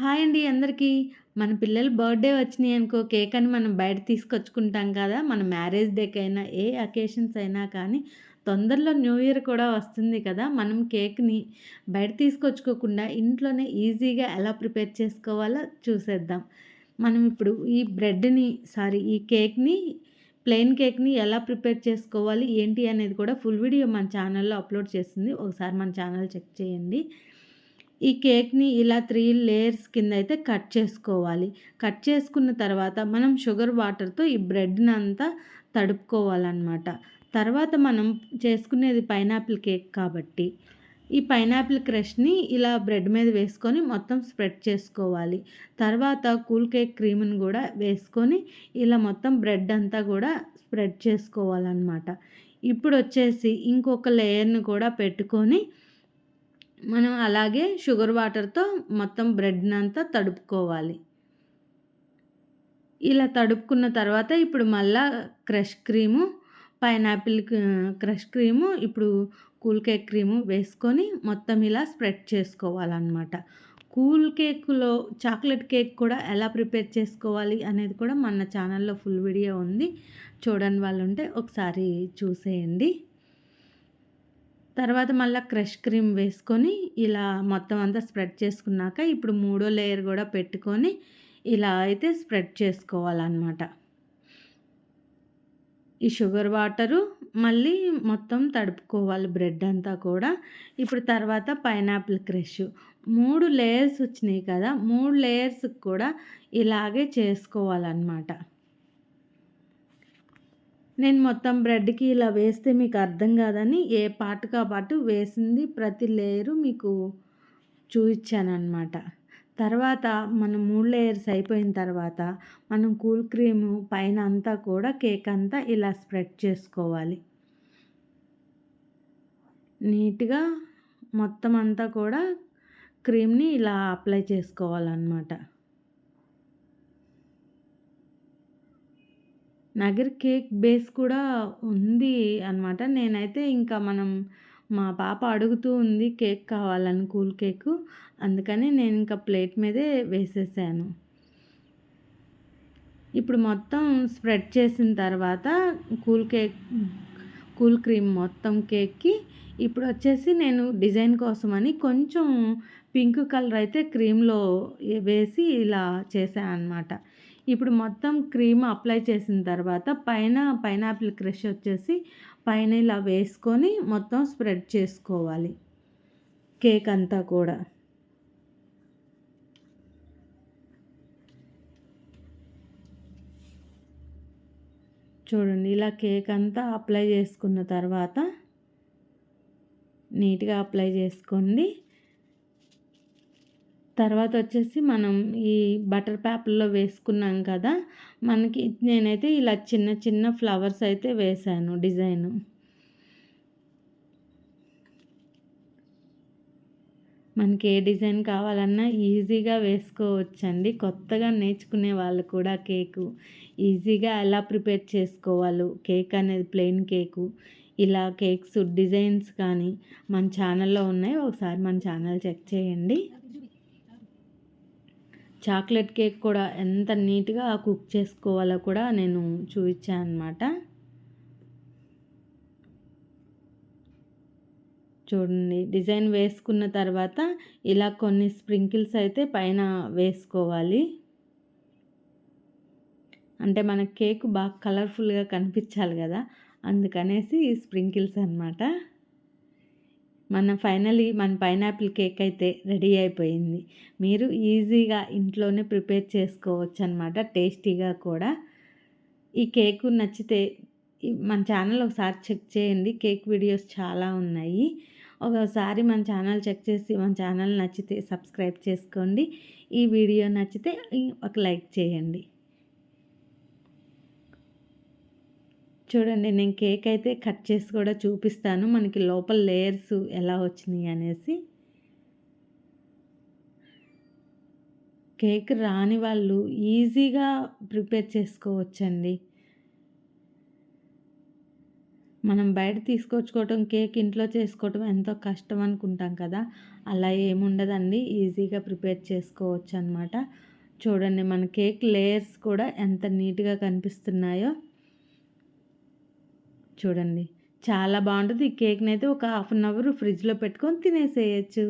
Hi అండి అందరికీ. మన పిల్లలు బర్త్‌డే వచ్చినాయి అనుకో కేక్ అని మనం బయట తీసుకొచ్చుకుంటాం కదా! మన మ్యారేజ్ డేకైనా, ఏ అకేషన్స్ అయినా కానీ తొందరలో న్యూ ఇయర్ కూడా వస్తుంది కదా! మనం కేక్‌ని బయట తీసుకొచ్చుకోకుండా ఇంట్లోనే ఈజీగా ఎలా ప్రిపేర్ చేసుకోవాలో చూసేద్దాం. మనం ఇప్పుడు ఈ బ్రెడ్‌ని సారీ ఈ కేక్‌ని ప్లెయిన్ కేక్‌ని ఎలా ప్రిపేర్ చేసుకోవాలి, ఏంటి అనేది కూడా ఫుల్ వీడియో మన ఛానల్‌లో అప్‌లోడ్ చేస్తుంది ఒకసారి మన ఛానల్ చెక్ చేయండి. ఈ కేక్‌ని ఇలా త్రీ లేయర్స్ కింద అయితే కట్ చేసుకోవాలి. కట్ చేసుకున్న తర్వాత మనం షుగర్ వాటర్‌తో ఈ బ్రెడ్ని అంతా తడుపుకోవాలన్నమాట తర్వాత మనం చేసుకునేది పైనాపిల్ కేక్ కాబట్టి, ఈ పైనాపిల్ క్రష్‌ని ఇలా బ్రెడ్ మీద వేసుకొని మొత్తం స్ప్రెడ్ చేసుకోవాలి. తర్వాత కూల్ కేక్ క్రీమ్‌ని కూడా వేసుకొని ఇలా మొత్తం బ్రెడ్ అంతా కూడా స్ప్రెడ్ చేసుకోవాలన్నమాట ఇప్పుడు వచ్చేసి ఇంకొక లేయర్‌ని కూడా పెట్టుకొని మనం అలాగే షుగర్ వాటర్‌తో మొత్తం బ్రెడ్‌నంతా తడుపుకోవాలి. ఇలా తడుపుకున్న తర్వాత ఇప్పుడు మళ్ళా crush cream, pineapple crush cream, ఇప్పుడు కూల్ కేక్ క్రీము వేసుకొని మొత్తం ఇలా స్ప్రెడ్ చేసుకోవాలన్నమాట. కూల్ కేక్‌లో చాక్లెట్ కేక్ కూడా ఎలా ప్రిపేర్ చేసుకోవాలి అనేది కూడా మన ఛానల్‌లో ఫుల్ వీడియో ఉంది. చూడని వాళ్ళు ఉంటే ఒకసారి చూసేయండి. తర్వాత మళ్ళీ క్రష్ క్రీమ్ వేసుకొని ఇలా మొత్తం అంతా స్ప్రెడ్ చేసుకున్నాక ఇప్పుడు మూడో లేయర్ కూడా పెట్టుకొని ఇలా అయితే స్ప్రెడ్ చేసుకోవాలన్నమాట. ఈ షుగర్ వాటరు మళ్ళీ మొత్తం తడుపుకోవాలి బ్రెడ్ అంతా కూడా. ఇప్పుడు తర్వాత పైనాపిల్ క్రష్. మూడు లేయర్స్ వచ్చినాయి కదా మూడు లేయర్స్కి కూడా ఇలాగే చేసుకోవాలన్నమాట. నేను మొత్తం బ్రెడ్‌కి ఇలా వేస్తే మీకు అర్థం కాదని ఏ పాటుగా పాటు వేసింది ప్రతి లేయరు మీకు చూయిచ్చాననమాట. తర్వాత మనం మూడు లేయర్స్ అయిపోయిన తర్వాత మనం కూల్ క్రీము పైన అంతా కూడా కేక్ అంతా ఇలా స్ప్రెడ్ చేసుకోవాలి. నీట్‌గా మొత్తం అంతా కూడా క్రీమ్‌ని ఇలా అప్లై చేసుకోవాలన్నమాట. నగర్ కేక్ బేస్ కూడా ఉంది అనమాట. నేనైతే ఇంకా మనం మా పాప అడుగుతూ ఉంది కేక్ కావాలని కూల్ కేకు. అందుకని నేను ఇంకా ప్లేట్ మీదే వేసేసాను. ఇప్పుడు మొత్తం స్ప్రెడ్ చేసిన తర్వాత కూల్ కేక్ కూల్ క్రీమ్ మొత్తం కేక్‌కి ఇప్పుడు వచ్చేసి నేను డిజైన్ కోసమని కొంచెం పింక్ కలర్ అయితే క్రీమ్‌లో వేసి ఇలా చేశాను అనమాట. ఇప్పుడు మొత్తం క్రీమ్ అప్లై చేసిన తర్వాత పైన పైనాపిల్ క్రష్ వచ్చేసి పైన ఇలా వేసుకొని మొత్తం స్ప్రెడ్ చేసుకోవాలి. కేక్ అంతా కూడా. చూడండి ఇలా కేక్ అంతా అప్లై చేసుకున్న తర్వాత నీట్గా అప్లై చేసుకోండి. తర్వాత వచ్చేసి మనం ఈ బటర్ పేపర్లో వేసుకున్నాం కదా మనకి నేనైతే ఇలా చిన్న చిన్న ఫ్లవర్స్ అయితే వేశాను డిజైను. మనకి ఏ డిజైన్ కావాలన్నా ఈజీగా వేసుకోవచ్చండి. కొత్తగా నేర్చుకునే వాళ్ళు కూడా కేకు ఈజీగా ఎలా ప్రిపేర్ చేసుకోవాలో కేక్ అనేది ప్లెయిన్ కేకు ఇలా కేక్స్ డిజైన్స్ కానీ మన ఛానల్లో ఉన్నాయి. ఒకసారి మన ఛానల్ చెక్ చేయండి. చాక్లెట్ కేక్ కూడా ఎంత నీట్గా కుక్ చేసుకోవాలో కూడా నేను చూపించాను అనమాట చూడండి డిజైన్ వేసుకున్న తర్వాత ఇలా కొన్ని స్ప్రింకిల్స్ అయితే పైన వేసుకోవాలి. అంటే మన కేక్ బాగా కలర్ఫుల్గా కనిపించాలి కదా అందుకనేసి స్ప్రింకిల్స్ అనమాట మన ఫైనలీ మన పైనాపిల్ కేక్ అయితే రెడీ అయిపోయింది. మీరు ఈజీగా ఇంట్లోనే ప్రిపేర్ చేసుకోవచ్చు అనమాట టేస్టీగా కూడా. ఈ కేకు నచ్చితే మన ఛానల్ ఒకసారి చెక్ చేయండి కేక్ వీడియోస్ చాలా ఉన్నాయి. ఒకసారి మన ఛానల్ చెక్ చేసి మన ఛానల్ నచ్చితే సబ్స్క్రైబ్ చేసుకోండి. ఈ వీడియో నచ్చితే ఒక లైక్ చేయండి. చూడండి నేను కేక్ అయితే కట్ చేసి కూడా చూపిస్తాను. మనకి లోపల లేయర్స్ ఎలా వచ్చినాయి అనేసి. కేక్ రాని వాళ్ళు ఈజీగా ప్రిపేర్ చేసుకోవచ్చండి. మనం బయట తీసుకొచ్చుకోవటం కేక్ ఇంట్లో చేసుకోవటం ఎంతో కష్టం అనుకుంటాం కదా. అలా ఏముండదండి. ఈజీగా ప్రిపేర్ చేసుకోవచ్చు అనమాట చూడండి మన కేక్ లేయర్స్ కూడా ఎంత నీట్గా కనిపిస్తున్నాయో. చూడండి. చాలా బాగుంటుంది. ఈ కేక్ని అయితే ఒక హాఫ్ అన్ అవర్ ఫ్రిడ్జ్లో పెట్టుకొని తినేసేయచ్చు.